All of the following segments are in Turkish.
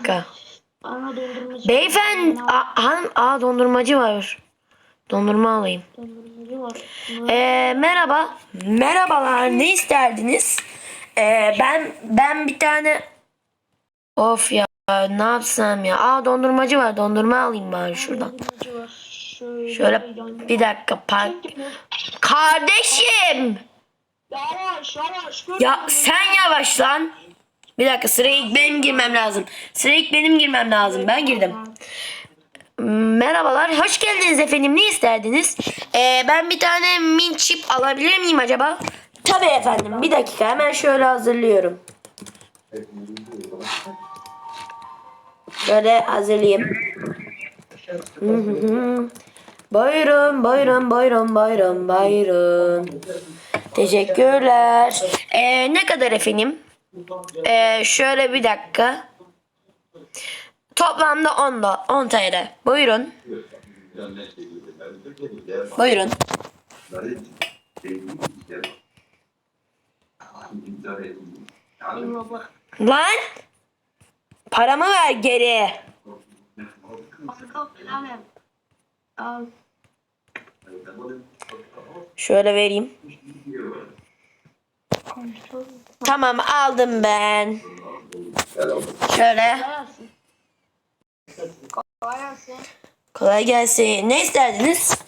dakika. Ana dondurmacı. Beyefendi. Aa, han- aa dondurmacı var. Dondurma alayım. Dondurmacı var. Ee, merhaba. Merhabalar. Ne isterdiniz? Ee, ben ben bir tane Of ya ne yapsam ya? Aa dondurmacı var. Dondurma alayım bari şuradan. Dondurmacı var. Şöyle. Şöyle bir dakika park. Kardeşim. Yavaş yavaş. Ya sen yavaş lan. Bir dakika sıraya ilk benim girmem lazım. Sıraya ilk benim girmem lazım. Ben girdim. Merhabalar. Hoş geldiniz efendim. Ne isterdiniz? Ee, ben bir tane mint chip alabilir miyim acaba? Tabii efendim. Bir dakika hemen şöyle hazırlıyorum. Şöyle hazırlayayım. Buyurun, buyurun, buyurun, buyurun, buyurun. Teşekkürler. Ee, ne kadar efendim? Ee, şöyle bir dakika. Toplamda 10 da 10 TL. Buyurun. Buyurun. Lan! Paramı ver geri. Şöyle vereyim. Tamam aldım ben. Şöyle. Kolay gelsin. Kolay gelsin. Ne isterdiniz?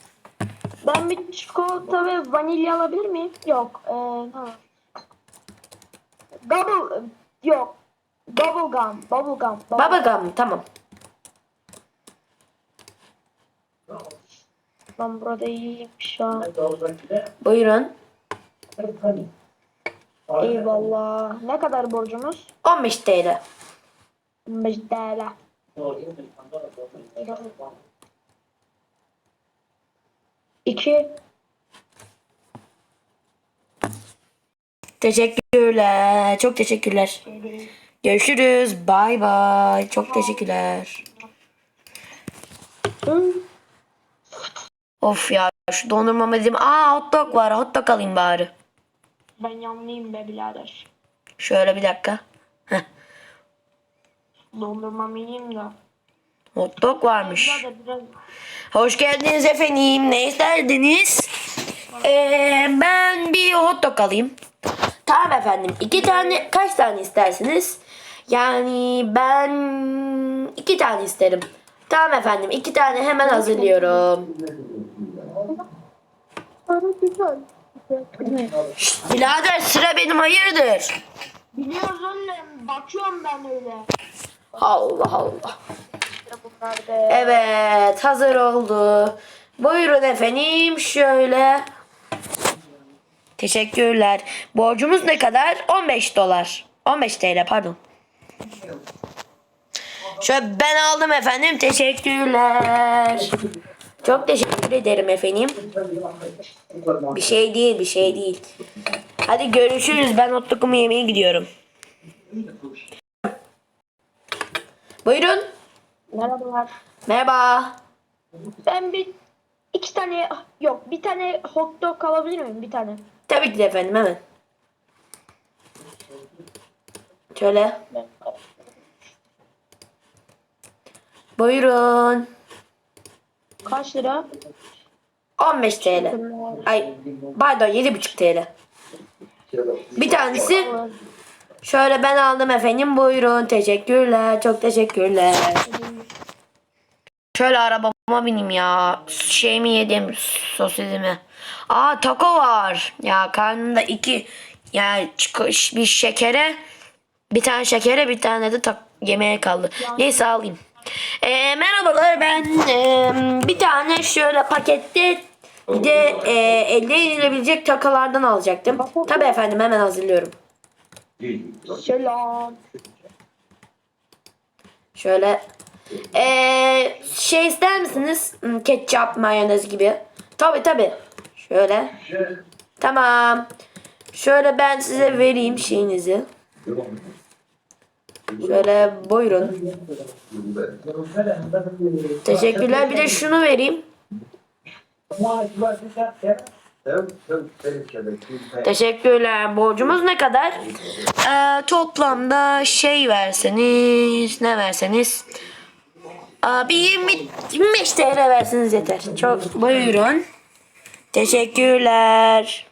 Ben bir çikolata ve vanilya alabilir miyim? Yok. Ee, var? Bubble yok. Bubble gum. Bubble gum. Bubble. Bubblegum tamam. Ben burada iyiyim şu an. Buyurun. Eyvallah. Ne kadar borcumuz? 15 TL. 15 TL. İki. Teşekkürler. Çok teşekkürler. Görüşürüz. Bay bay. Çok teşekkürler. Of ya şu dondurmamı dedim. Aa hot dog var. Hot dog alayım bari. Ben yanlıyım be birader. Şöyle bir dakika. Heh. Dondurmamı yiyeyim de. Hot dog varmış. Birader biraz Hoş geldiniz efendim. Ne isterdiniz? Ee, ben bir hot dog alayım. Tamam efendim. İki tane kaç tane istersiniz? Yani ben iki tane isterim. Tamam efendim. iki tane hemen hazırlıyorum. Para güzel. Şşt, birader sıra benim hayırdır? Biliyoruz oğlum. Bakıyorum ben öyle. Allah Allah. Evet hazır oldu. Buyurun efendim şöyle. Teşekkürler. Borcumuz ne kadar? 15 dolar. 15 TL pardon. Şöyle ben aldım efendim. Teşekkürler. Çok teşekkür ederim efendim. Bir şey değil bir şey değil. Hadi görüşürüz. Ben hot dogumu yemeye gidiyorum. Buyurun. Merhabalar. Merhaba. Ben bir iki tane yok bir tane hot dog alabilir miyim? Bir tane. Tabii ki de efendim hemen. Şöyle. Buyurun. Kaç lira? 15 TL. Ay pardon 7,5 TL. Bir tanesi şöyle ben aldım efendim buyurun teşekkürler çok teşekkürler. Şöyle arabama bineyim ya şeyimi yedim sosisimi. Aa taco var ya karnımda iki yani çıkış bir şekere bir tane şekere bir tane de tak yemeğe kaldı. Neyse alayım. Ee, merhabalar ben e, bir tane şöyle pakette bir de e, elde edilebilecek takalardan alacaktım. Tabii efendim hemen hazırlıyorum. Selam. Şöyle ee, şey ister misiniz? Hmm, Ketçap, mayonez gibi. Tabii tabii. Şöyle. Tamam. Şöyle ben size vereyim şeyinizi. Şöyle buyurun. Teşekkürler. Bir de şunu vereyim. Teşekkürler. Borcumuz ne kadar? Ee, toplamda şey verseniz ne verseniz Aa, bir 20, 25 TL verseniz yeter. Çok buyurun. Teşekkürler.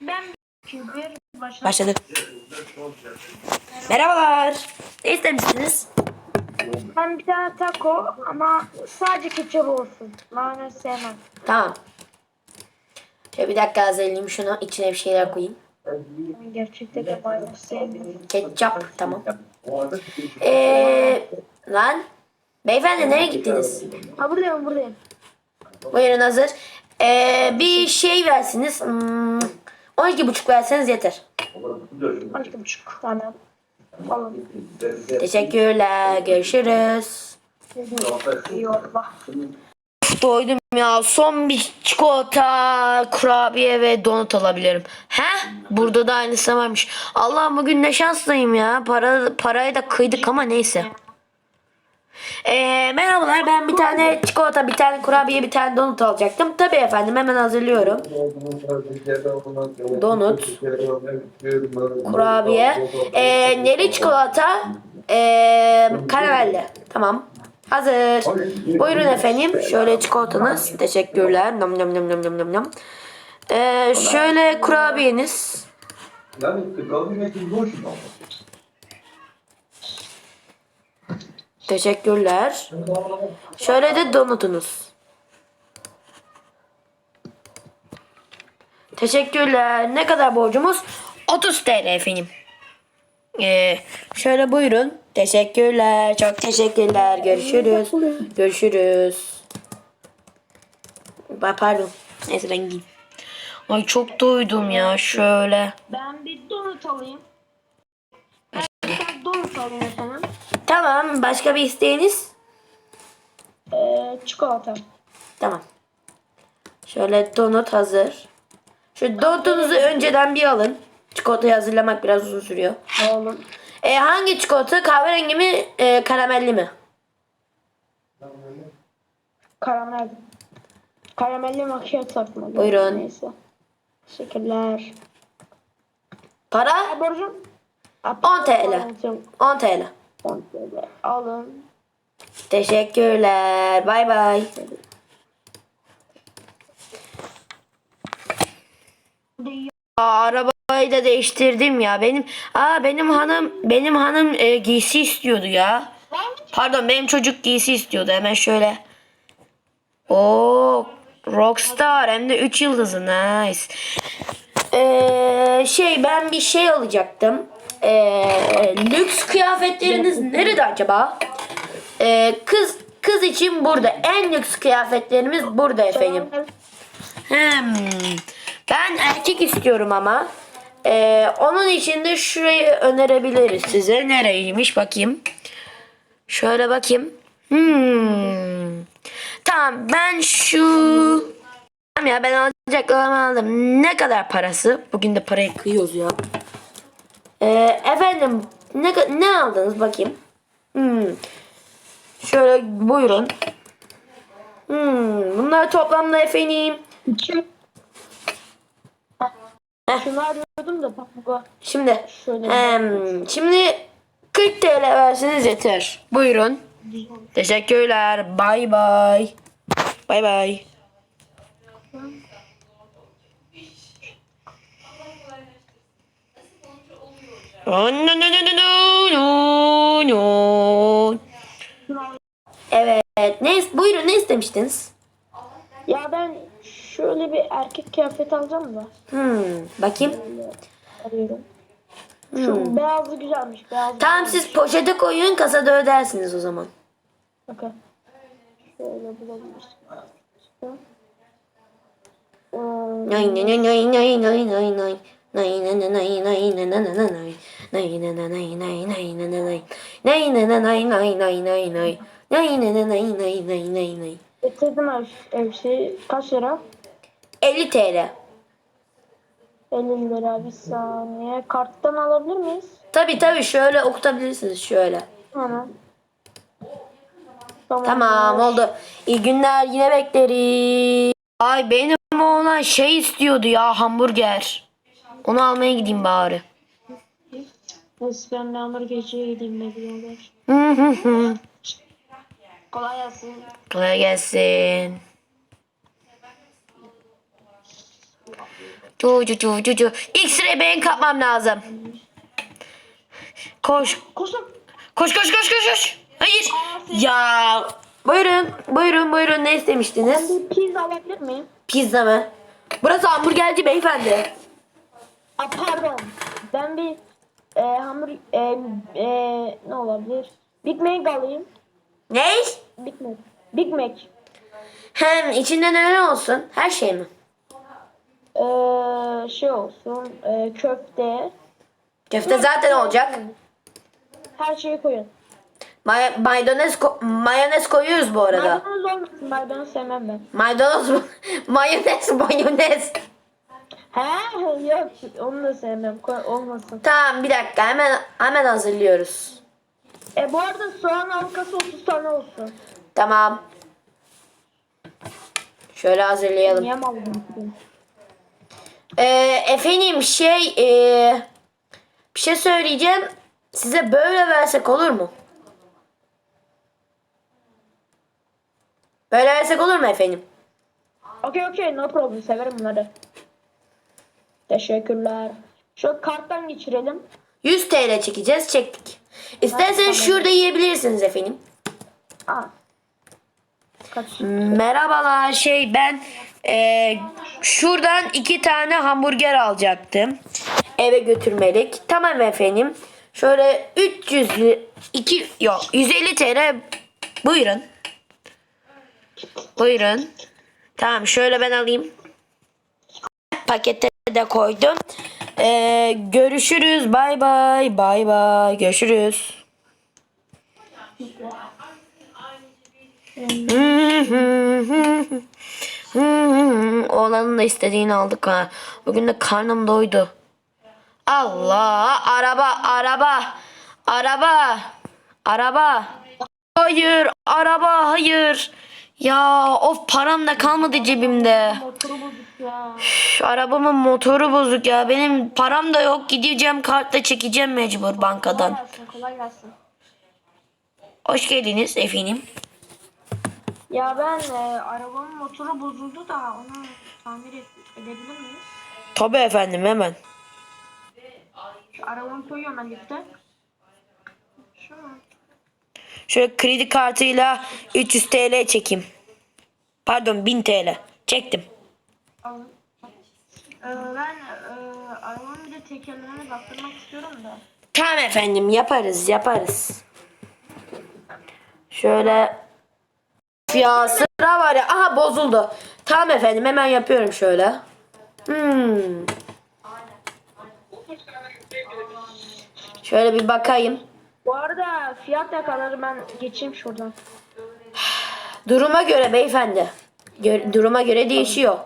Ben çünkü başla. Başladı. Merhabalar. Ne istemişsiniz? Ben bir tane taco ama sadece ketçap olsun. Mayonez sevmem. Tamam. Şöyle bir dakika hazırlayayım şunu. içine bir şeyler koyayım. Ben gerçekten de mayonez sevmiyorum. Ketçap. Tamam. Ee, lan. Beyefendi nereye gittiniz? Ha buradayım buradayım. Buyurun hazır. Ee, bir şey versiniz. Hmm, 12,5 verseniz yeter. 12,5 tane. Alın. Teşekkürler. Görüşürüz. Doydum ya. Son bir çikolata, kurabiye ve donut alabilirim. He? Burada da aynısı varmış. Allah bugün ne şanslıyım ya. Para, parayı da kıydık ama neyse. Ee, merhabalar ben bir tane çikolata, bir tane kurabiye, bir tane donut alacaktım. Tabii efendim hemen hazırlıyorum. Donut, Kurabiye. Ee, neli çikolata, ee, karamelli. Tamam. Hazır. Buyurun efendim. Şöyle çikolatanız. Teşekkürler. Nam nam nam nam nam nam nam. Ee, şöyle kurabiyeniz. Teşekkürler. Şöyle de donutunuz. Teşekkürler. Ne kadar borcumuz? 30 TL efendim. Ee, şöyle buyurun. Teşekkürler. Çok teşekkürler. Görüşürüz. Görüşürüz. Ba- Pardon. Neyse ben gideyim. Ay çok doydum ya. Şöyle. Ben bir donut alayım. Ben donut alayım efendim. Tamam. Başka bir isteğiniz? Ee, çikolata. Tamam. Şöyle donut hazır. Şu donutunuzu önceden bir alın. Çikolatayı hazırlamak biraz uzun sürüyor. Oğlum. E, hangi çikolata? Kahverengi mi? e, karamelli mi? Karamel. Karamelli makyaj takmadım. Buyurun. Neyse. Teşekkürler. Para? Borcum? 10 TL. 10 TL. 10 TL. Alın. Teşekkürler. Bay bay. Arabayı da değiştirdim ya. Benim aa benim hanım benim hanım e, giysi istiyordu ya. Pardon benim çocuk giysi istiyordu. Hemen şöyle. Oo Rockstar hem de 3 yıldızı nice. Ee, şey ben bir şey alacaktım. Ee, lüks kıyafetleriniz nerede acaba? Ee, kız kız için burada. En lüks kıyafetlerimiz burada efendim. Hmm. Ben erkek istiyorum ama. Ee, onun için de şurayı önerebiliriz size. Nereymiş bakayım. Şöyle bakayım. Hmm. Tamam ben şu... Tamam ya ben alacaklarımı aldım. Ne kadar parası? Bugün de parayı kıyıyoruz ya. Ee, efendim ne, ne aldınız bakayım. Hmm. Şöyle buyurun. Hmm. Bunlar toplamda efendim. Şunu arıyordum da bak bu. Şimdi Şöyle. em, şimdi 40 TL verseniz yeter. Buyurun. Teşekkürler. Bay bay. Bay bay. Oh, no, no, no, no, no, no. Evet. Ne, buyurun ne istemiştiniz? Ya ben şöyle bir erkek kıyafet alacağım da. Hmm, bakayım. Arıyorum. Şu beyazı güzelmiş. Beyaz Tamam siz poşete koyun kasada ödersiniz o zaman. Bakın. Şöyle bulabiliriz. Ee, Nay nay nay nay nay nay nay nay. Nay nay nay nay nay nay nay nay Nay nay nay nay nay nay nay. Nay nay nay nay nay nay nay. Nay nay nay nay nay nay nay. Getirdim ev, evşi. Kaç lira? 50 TL. 50 lira bir saniye. Karttan alabilir miyiz? Tabi tabi şöyle okutabilirsiniz şöyle. Tamam. Tamam, tamam oldu. İyi günler yine bekleriz. Ay benim oğlan şey istiyordu ya hamburger. Onu almaya gideyim bari. Neyse ben de hamburgerciye gideyim hı hı. Kolay gelsin. Kolay gelsin. Cu cu cu cu cu. İlk sıraya ben kapmam lazım. Koş. Koş koş koş koş koş. Hayır. Ya. Buyurun. Buyurun buyurun ne istemiştiniz? Bir pizza alabilir miyim? Pizza mı? Burası hamburgerci beyefendi. Aa, pardon. Ben bir e, hamburger e, e, ne olabilir? Big Mac alayım. Ne? Big Mac. Big Mac. Hem içinde neler olsun? Her şey mi? Ee, şey olsun. E, köfte. Köfte zaten olacak. Her şeyi koyun. May maydanoz, ko- mayonez koyuyoruz bu arada. Maydanoz olmasın. Maydanoz sevmem ben. Maydanoz mu? mayonez, mayonez. He yok. Onu da sevmem. Koy, olmasın. Tamam bir dakika hemen hemen hazırlıyoruz. E bu arada soğan halkası 30 tane olsun. Tamam. Şöyle hazırlayalım. Niye mal? Ee, efendim şey ee, bir şey söyleyeceğim. Size böyle versek olur mu? Böyle versek olur mu efendim? Okey okey no problem. Severim bunları. Teşekkürler. Şu karttan geçirelim. 100 TL çekeceğiz. Çektik. İsterseniz şurada yiyebilirsiniz efendim. Aa. Kaç? Merhabalar şey ben eee, şuradan iki tane hamburger alacaktım. Eve götürmelik. Tamam efendim. Şöyle 300 li- iki yok 150 TL buyurun. Buyurun. Tamam şöyle ben alayım. Pakete de koydum. Eee, görüşürüz. Bay bay. Bay bay. Görüşürüz. Oğlanın da istediğini aldık ha. Bugün de karnım doydu. Allah araba araba araba araba hayır araba hayır ya of param da kalmadı cebimde ya. Üf, arabamın motoru bozuk ya benim param da yok gideceğim kartla çekeceğim mecbur bankadan Kolay gelsin kolay gelsin. hoş geldiniz efendim Ya ben e, arabamın motoru bozuldu da onu tamir et, edebilir miyiz? tabi efendim hemen Şu arabamı koyuyorum ben gitti. Şu Şöyle kredi kartıyla 300 TL çekeyim. Pardon 1000 TL. Çektim. Ee, ben e, arabamın bir de tekerlerine baktırmak istiyorum da. Tamam efendim yaparız yaparız. Şöyle ya sıra var ya aha bozuldu. Tamam efendim hemen yapıyorum şöyle. Hmm. Şöyle bir bakayım. Bu arada fiyat ne kadar ben geçeyim şuradan. Duruma göre beyefendi. Gö- duruma göre değişiyor.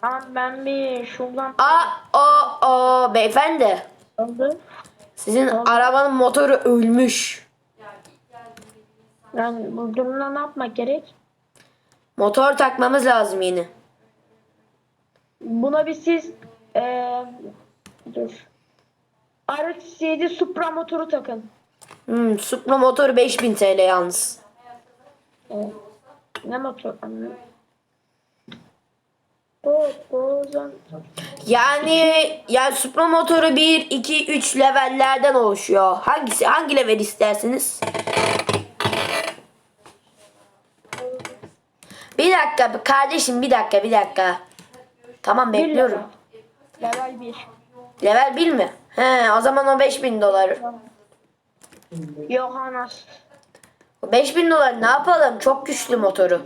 Tamam ben bir şuradan Aa o o beyefendi. Sizin arabanın motoru ölmüş. Yani bu durumda ne yapmak gerek? Motor takmamız lazım yeni. Buna bir siz eee dur. RX-7 Supra motoru takın. Hmm, Supra motoru 5000 TL yalnız. Evet. Ne motor? Anne. Yani yani Supra motoru 1, 2, 3 levellerden oluşuyor. Hangisi hangi level istersiniz? Bir dakika kardeşim bir dakika bir dakika. Tamam bekliyorum. level. Level 1. Level 1 mi? He o zaman o 5000 dolar. Yohanas. O 5000 dolar ne yapalım? Çok güçlü motoru.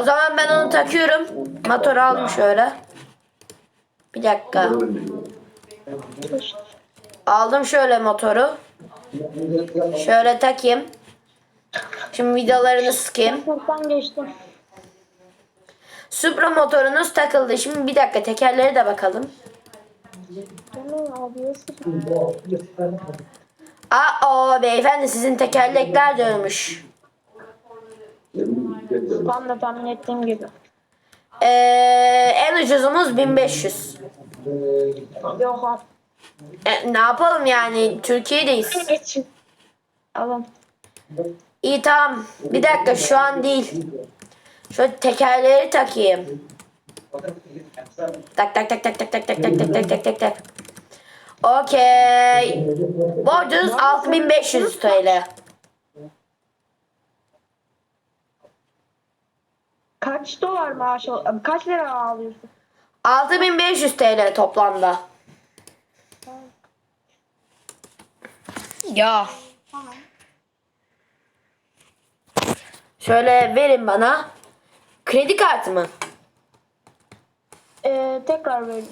O zaman ben onu takıyorum. Motoru aldım şöyle. Bir dakika. Aldım şöyle motoru. Şöyle takayım. Şimdi vidalarını sıkayım. Geçtim. Supra motorunuz takıldı. Şimdi bir dakika tekerleri de bakalım. Aa o beyefendi sizin tekerlekler dönmüş. Tam da tahmin ettiğim gibi. Ee, en ucuzumuz 1500. Yok abi. E, ne yapalım yani Türkiye'deyiz. Geçin. Alın. İyi tamam. Bir dakika şu an değil. Şöyle tekerleri takayım. Tak tak tak tak tak tak tak tak tak tak tak tak tak. Okey. Borcunuz 6500 TL. Kaç dolar maaş al- Kaç lira alıyorsun? 6500 TL toplamda. Ya. Şöyle verin bana. Kredi kartı mı? Ee, tekrar ver.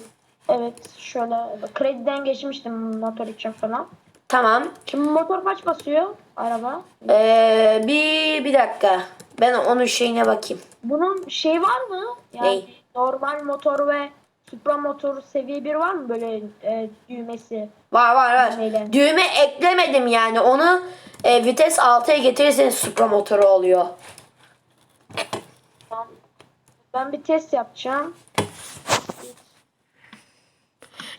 Evet şöyle krediden geçmiştim motor için falan. Tamam. Şimdi motor kaç basıyor araba? Ee, bir bir dakika. Ben onun şeyine bakayım. Bunun şey var mı? Yani Ney? normal motor ve supra motor seviye bir var mı böyle e, düğmesi? Var var var. Düğme eklemedim yani. Onu e, vites 6'ya getirirseniz Supra motoru oluyor. Tamam. Ben bir test yapacağım.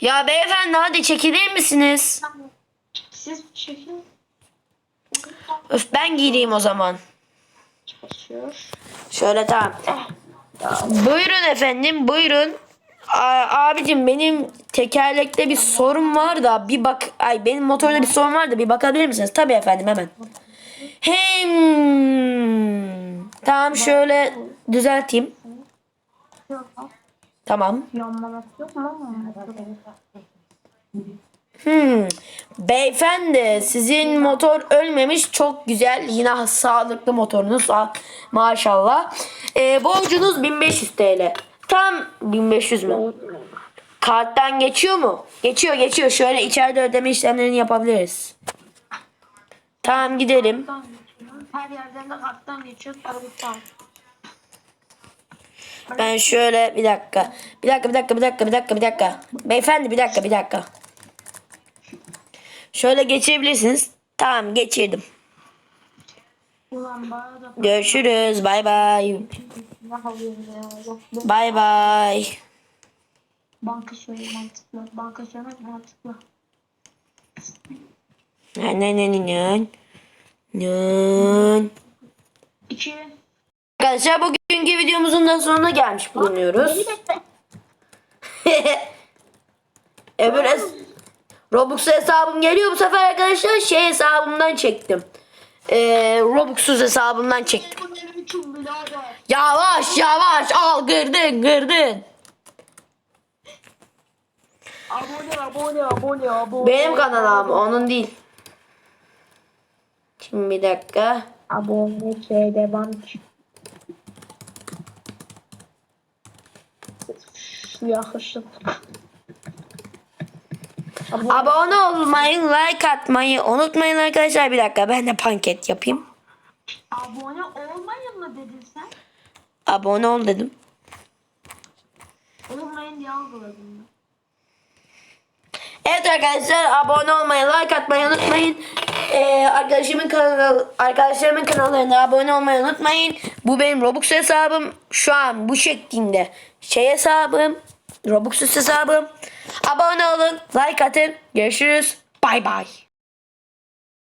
Ya beyefendi hadi çekilir misiniz? Siz çekin. Öf ben gireyim o zaman. Çalışıyor. Şöyle tamam. Buyurun efendim buyurun. A- abicim benim tekerlekte bir sorun var da bir bak ay benim motorda bir sorun var da bir bakabilir misiniz? Tabii efendim hemen. Hem tamam şöyle düzelteyim. Tamam. Yanmaması yok mu? Hmm. Beyefendi sizin motor ölmemiş çok güzel yine sağlıklı motorunuz Ah, maşallah. Ee, borcunuz 1500 TL. Tam 1500 mü? Karttan geçiyor mu? Geçiyor geçiyor. Şöyle içeride ödeme işlemlerini yapabiliriz. Tamam gidelim. Her yerden de karttan geçiyor. Ben şöyle bir dakika. Bir dakika bir dakika bir dakika bir dakika bir dakika. Beyefendi bir dakika bir dakika. Şöyle geçebilirsiniz. Tamam geçirdim. Görüşürüz. Bay bay. Bay bay. banka şöyle mantıklı. Banka şöyle mantıklı. Ne ne ne ne ne. Ne. İki. Arkadaşlar bugünkü videomuzun da sonuna gelmiş bulunuyoruz. Öbür es- Robux hesabım geliyor bu sefer arkadaşlar şey hesabımdan çektim. Ee, Robux'suz hesabımdan çektim. Yavaş yavaş al gırdın gırdın. Abone abone abone abone. Benim kanalım onun değil. Şimdi bir dakika. Abone şeyde bank. Şu yakışık. Abone. Abone olmayı, like atmayı unutmayın arkadaşlar. Bir dakika ben de panket yapayım. Abone olmayın mı dedin sen? Abone ol dedim. Olmayın diye algıladım. Evet arkadaşlar abone olmayı, like atmayı unutmayın. Ee, arkadaşımın kanalı, arkadaşlarımın kanallarına abone olmayı unutmayın. Bu benim Robux hesabım. Şu an bu şeklinde şey hesabım. Robux hesabım. Abone olun, like atın. Görüşürüz. Bay bay.